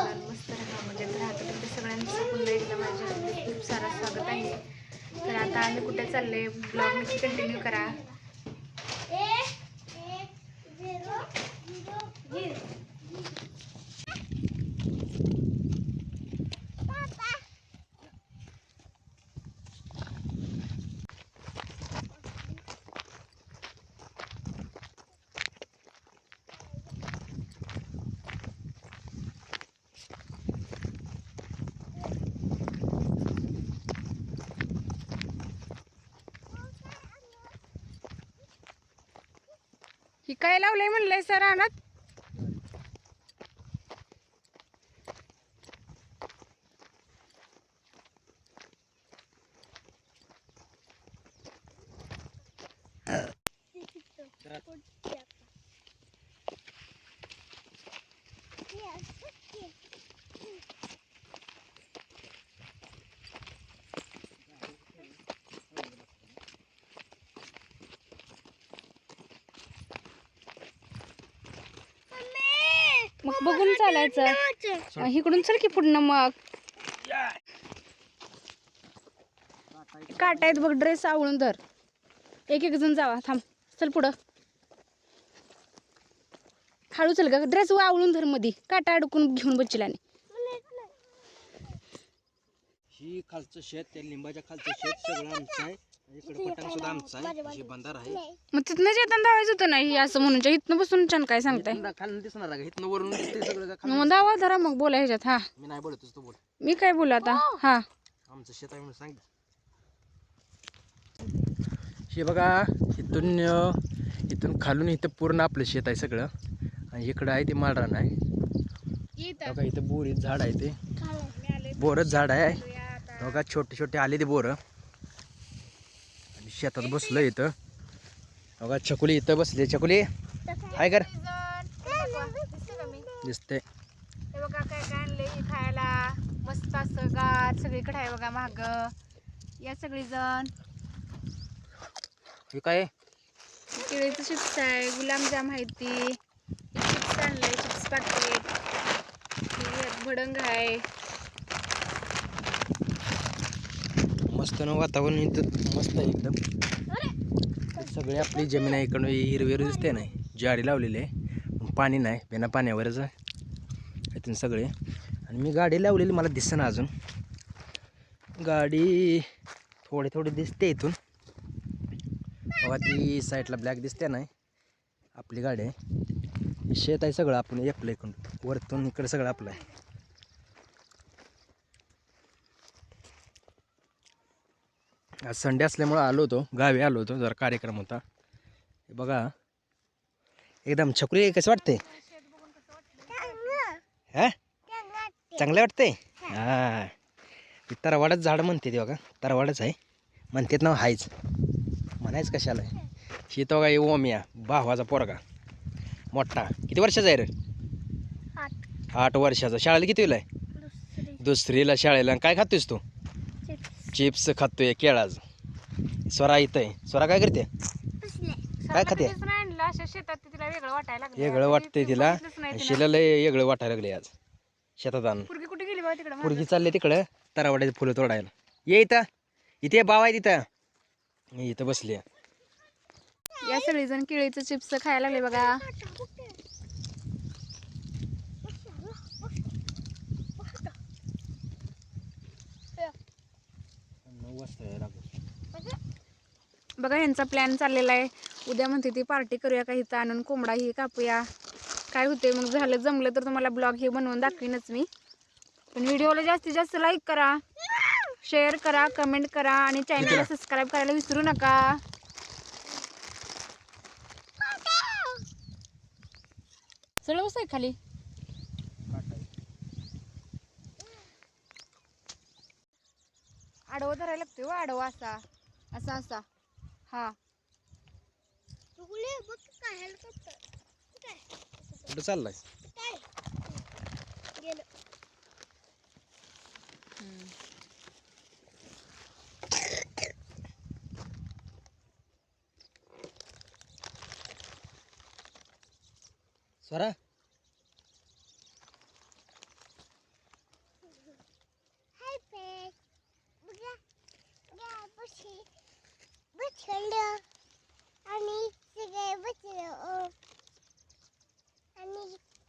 आनंदात मस्त राहा म्हणजे राहतो तुमच्या सगळ्यांचं पुन्हा एकदा माझ्या खूप सारं स्वागत आहे तर आता आम्ही कुठे चालले ब्लॉग नक्की कंटिन्यू करा काय लावलंय म्हणलंय सर आणत मग बघून चालायचं. इकडून चल की पुढनं मग. काटायत बघ ड्रेस आवळून धर. एक एक जण जावा थांब. चल पुढं. हळू चल ग ड्रेस आवळून धर मधी. काटा अडकून घेऊन बच्चिलाने ही खालचं शेत त्या लिंबाच्या खालचं शेत सगळं आमचं आहे. इकडे पटांग सुद्धा आमचं आहे. हे बंधार आहे. मग तिथनं येताना धावायचं होतं नाही असं म्हणून इथनं बसून छान काय सांगताय? इथनं खाली दिसणार आहे इथनं वरून दिसते सगळं का मग धावा धरा मग बोला ह्याच्यात हा. मी नाही बोलत तू बोल. मी काय बोलू आता? हा. आमचं शेत आहे म्हणून सांग. हे बघा इथून इथून खालून इथं पूर्ण आपलं शेत आहे सगळं. आणि इकडं आहे ते माळरान आहे. बघा इथं बोरीत झाड आहे ते. बोरच झाड आहे. बघा छोटे छोटे आले ते बोरं. शेतात बसलं इथं. बघा छकुली इथं बसली छकुली. हाय कर. दिसते हे बघा काय काय आणले खायला. मस्त असं गार सगळीकडे आहे बघा माग. या सगळी जण हे काय? केळीचं चिप्स आहे गुलाबजाम आहे ती. चिप्स आणलंय चिप्स पाकिट. भडंग आहे. मस्त ना वातावरण इथं. मस्त आहे एकदम. सगळी आपली जमीन आहे इकडून हिरवी हिरवी दिसते नाही जाडी लावलेली आहे. पाणी नाही. बिना पाण्यावरच आहे. इथून सगळे. आणि मी गाडी लावलेली. मला दिसेना अजून. गाडी थोडी थोडी दिसते इथून. बघा ती साईडला ब्लॅक दिसते नाही आपली गाडी आहे. शेत आहे सगळं. आपण एकलं इकडून. वरतून इकडं सगळं आपलं आहे. आज संडे असल्यामुळं आलो होतो. गावी आलो होतो. जरा कार्यक्रम होता. हे बघा. एकदम छकुली कसं वाटते हा? चांगलं वाटते हा. ती तरवाडच झाड म्हणते ते बघा. तरवाडच आहे. म्हणतात ना हायच. म्हणायच कशाला? ही तो काय ओमिया भावाचा पोरगा. मोठा. किती वर्षाचा आहे रे? आठ. वर्षाचा. शाळेला किती आहे? दुसरीला. शाळेला. काय खातोयस तू? चिप्स खातोय केळाच स्वरा इथं आहे. स्वरा काय करते? काय खाते? वेगळं वाटायला लागलं वेगळं वाटतंय तिला. शिला लय वेगळं वाटायला लागले आज. शेतात आणून पुरगी कुठे गेली बा तिकडं? पुरगी चालले तिकडं. तरावाड्याची फुलं तोडायला. ये इथं. इथे बाव आहे तिथं मी इथं बसली. या सगळी जण केळीचं चिप्स खायला लागले बघा. बघा ह्यांचा प्लॅन चाललेला आहे. उद्या म्हणते ती पार्टी करूया का इथं आणून कोंबडाही कापूया. काय होते मग झालं जमलं तर तुम्हाला ब्लॉग हे बनवून दाखवीनच मी. पण व्हिडिओला जास्तीत जास्त लाईक करा शेअर करा कमेंट करा आणि चॅनलला सबस्क्राईब करायला विसरू नका. चल बस आहे खाली? आडवं धरायला लागतोय हो, आडवा असा असा असा. हा. कुठं चाललाय स्वरा?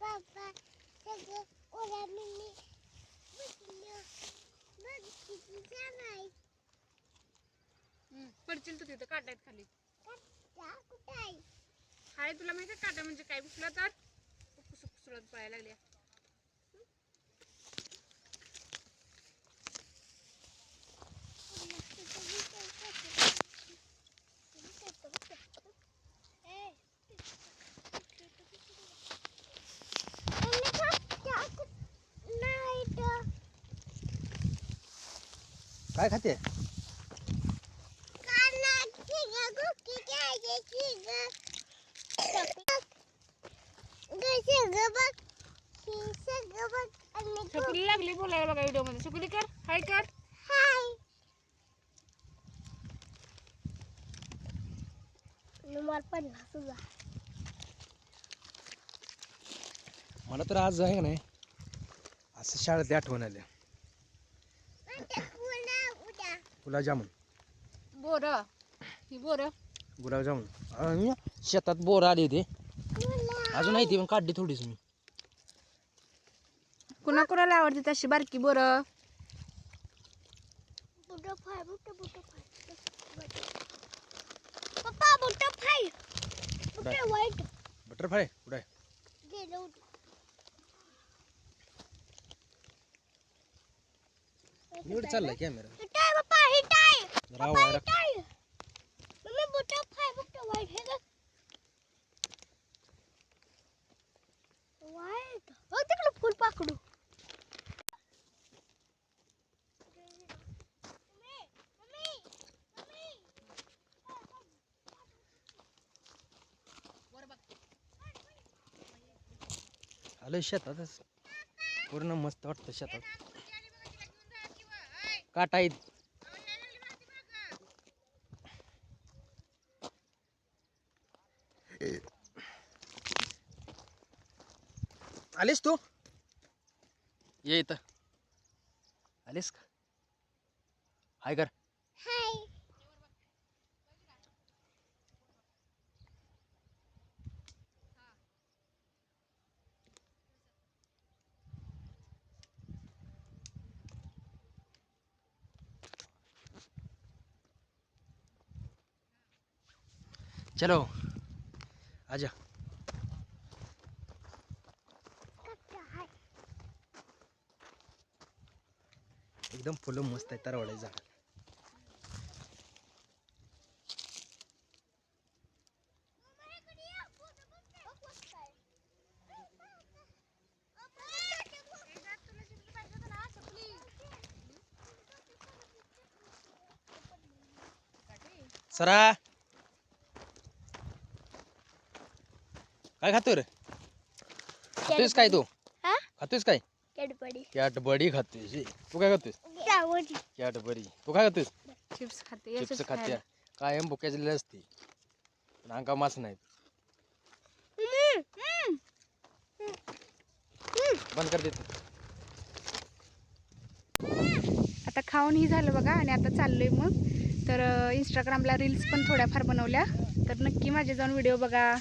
बाबा सगळं तिथं काटा आहेत खाली कट्टा तुला माहिती आहे काटा म्हणजे काय? उचला तर कुसुकुसुळत पळायला लागल्या. काय खाते? शकुली लागली बोलायला बघा व्हिडिओमध्ये शकुली कर. हाय कर. मला तर आज आहे का नाही? असं शाळेत आठवण आल्या गुलाबजामुन. बोर. ही बोर. गुलाबजामुन. आणि शेतात बोर आली होती. अजून आहे ती पण काढली थोडीच मी. कुणा कुणाला आवडते तशी बारकी बोर? बुट फाय बुट बुट फाय. पप्पा बुट फाय. बुट Right. वाईट. बटरफ्लाय कुठं आहे? गेलो चाललाय कॅमेरा पप्पा? राव वायरा हिटाय मम्मी बुट फाय बुट वाईट हे ग वाईट तिकडे फुल पाकडू. आलोय शेतातच पूर्ण मस्त वाटतं शेतात. काटा आहेत आलीस तू? ये इथं. आलीस का? हाय कर. हाय. चलो आजा. एकदम फुलं मस्त आहे तरवडे झाड सरा. काय खातोय रे? खातोयस काय तू? हा? खातोयस काय? कॅडबडी कॅट बडी खातोयस ए. तू काय खातोयस? त्यावरची कॅट बरी तू काय खातोयस? चिप्स खाते चिप्स खाते. कायम भुक्याची असते. पण अंका मास नाहीत. बंद कर देते. आता खाऊन ही झालं बघा आणि आता चाललोय मग. तर इंस्टाग्रामला रील्स पण थोड्याफार बनवल्या. तर नक्की माझे जाऊन व्हिडिओ बघा.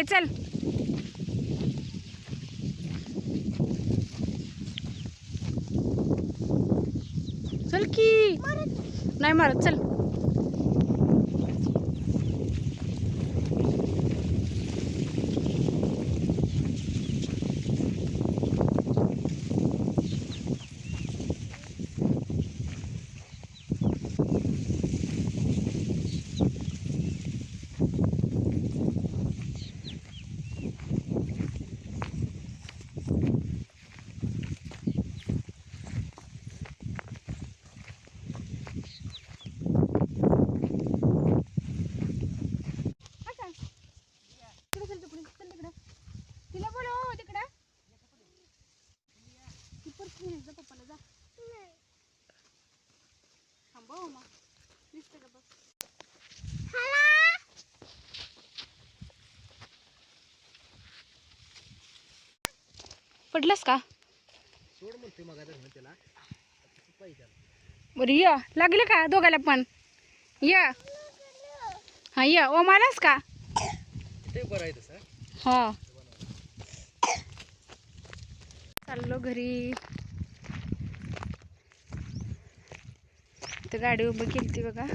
ए चल. चल की. नाही मारत चल तिकडे चल तिकडे चल तिकडे तिला बोलव तिकडे ती परत घेऊन ये जा पप्पाला जा थांबव मग दिसतं का बघ पडलंस का? सोड म्हणते मग त्याला. बरं या. लागलं का दोघाला पण? या. हा या. ओ मालास का? हा. चाललो घरी. इथं गाडी उभी केली ती बघा.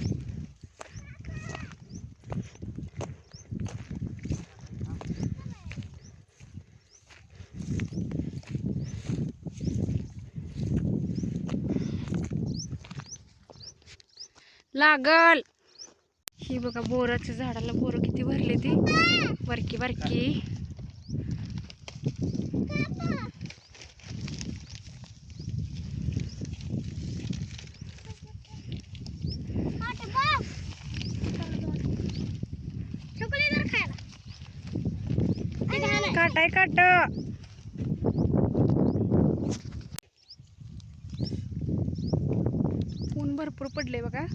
लागल. ही बघा बोराच्या झाडाला बोरं किती भरले ती. बारकी बारकी ते आहे. काटाय काट. ऊन भरपूर पडले बघा.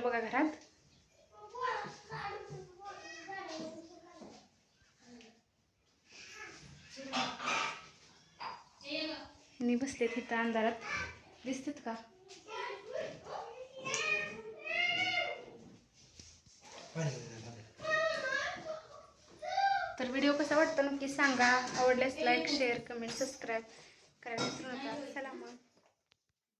आलो बघा घरात. मी बसले तिथं अंधारात. दिसतात का? तर व्हिडिओ कसा वाटतो नक्की सांगा. आवडल्यास लाईक शेअर कमेंट सबस्क्राईब करायला विसरू नका. चला मग.